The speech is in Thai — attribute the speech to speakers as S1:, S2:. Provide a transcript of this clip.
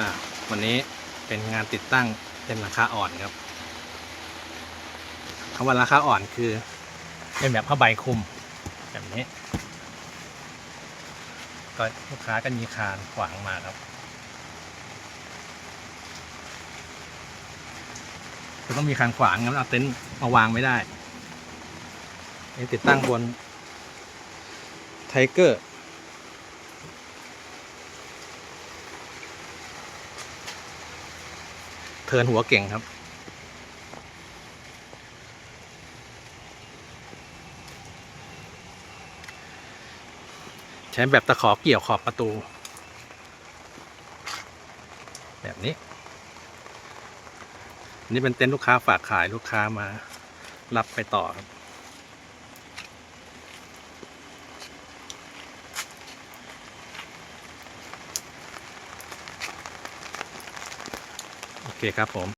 S1: อ่าวันนี้เป็นงานติดตั้งเป็นราคาอ่อนครับคำว่าราคาอ่อนคือเป็นแบบผ้าใบคลุมแบบนี้ ก็ลูกค้าก็มีคานขวางมาครับจะต้องมีคานขวางงั้นเอาเต็นท์มาวางไม่ได้นี่ติดตั้งบนไทเกอร์ เทินหัวเก่งครับ ใช้แบบตะขอเกี่ยวขอบประตู แบบนี้ นี่เป็นเต็นท์ลูกค้าฝากขายลูกค้ามารับไปต่อครับ โอเคครับผม